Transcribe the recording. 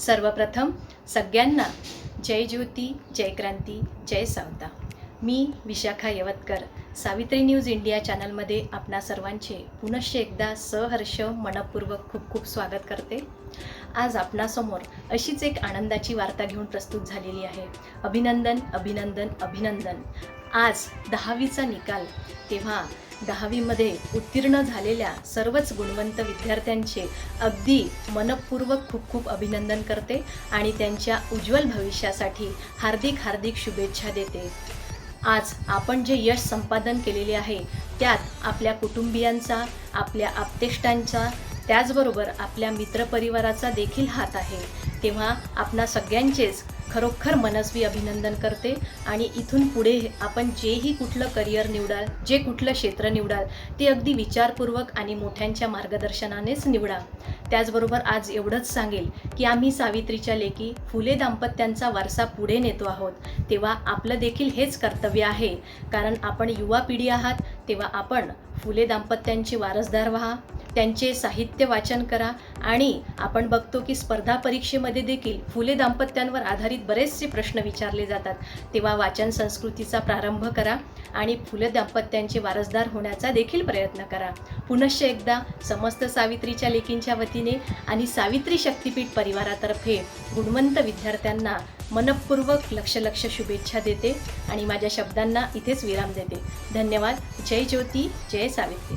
सर्वप्रथम सगळ्यांना जय ज्योती जय क्रांती जय सावता. मी विशाखा यवतकर सावित्री न्यूज इंडिया चॅनलमध्ये आपणा सर्वांचे पुनश्च एकदा सहर्ष मनपूर्वक खूप खूप स्वागत करते. आज आपणासमोर अशीच एक आनंदाची वार्ता घेऊन प्रस्तुत झालेली आहे. अभिनंदन अभिनंदन अभिनंदन. आज दहावीचा निकाल. तेव्हा दहावीमध्ये उत्तीर्ण झालेल्या सर्वच गुणवंत विद्यार्थ्यांचे अगदी मनपूर्वक खूप खूप अभिनंदन करते आणि त्यांच्या उज्ज्वल भविष्यासाठी हार्दिक हार्दिक शुभेच्छा देते. आज आपण जे यश संपादन केलेले आहे त्यात आपल्या कुटुंबियांचा आपल्या आप्तेष्टांचा त्याचबरोबर आपल्या मित्रपरिवाराचा देखील हात आहे. तेव्हा आपणा सगळ्यांचेच खरोखर मनस्वी अभिनंदन करते. आणि इथून पुढे आपण जेही कुठलं करिअर निवडाल जे कुठलं क्षेत्र निवडाल ते अगदी विचारपूर्वक आणि मोठ्यांच्या मार्गदर्शनानेच निवडा त्याचबरोबर आज एवढंच सांगेल की आम्ही सावित्रीच्या लेकी फुले दाम्पत्यांचा वारसा पुढे नेतो आहोत. तेव्हा आपलं देखील हेच कर्तव्य आहे. कारण आपण युवा पिढी आहात तेव्हा आपण फुले दाम्पत्यांचे वारसदार व्हा त्यांचे साहित्य वाचन करा आणि आपण बघतो की स्पर्धा परीक्षेमध्ये देखील फुले दाम्पत्यांवर आधारित बरेचसे प्रश्न विचारले जातात. तेव्हा वाचन संस्कृतीचा प्रारंभ करा आणि फुले दाम्पत्यांचे वारसदार होण्याचा देखील प्रयत्न करा. पुनश्च एकदा समस्त सावित्रीच्या लेखींच्या वतीने आणि सावित्री शक्तीपीठ परिवारातर्फे गुणवंत विद्यार्थ्यांना मनपूर्वक लक्ष लक्ष शुभेच्छा देते आणि माझ्या शब्दांना इथेच विराम देते. धन्यवाद. जय ज्योती जय सावित्री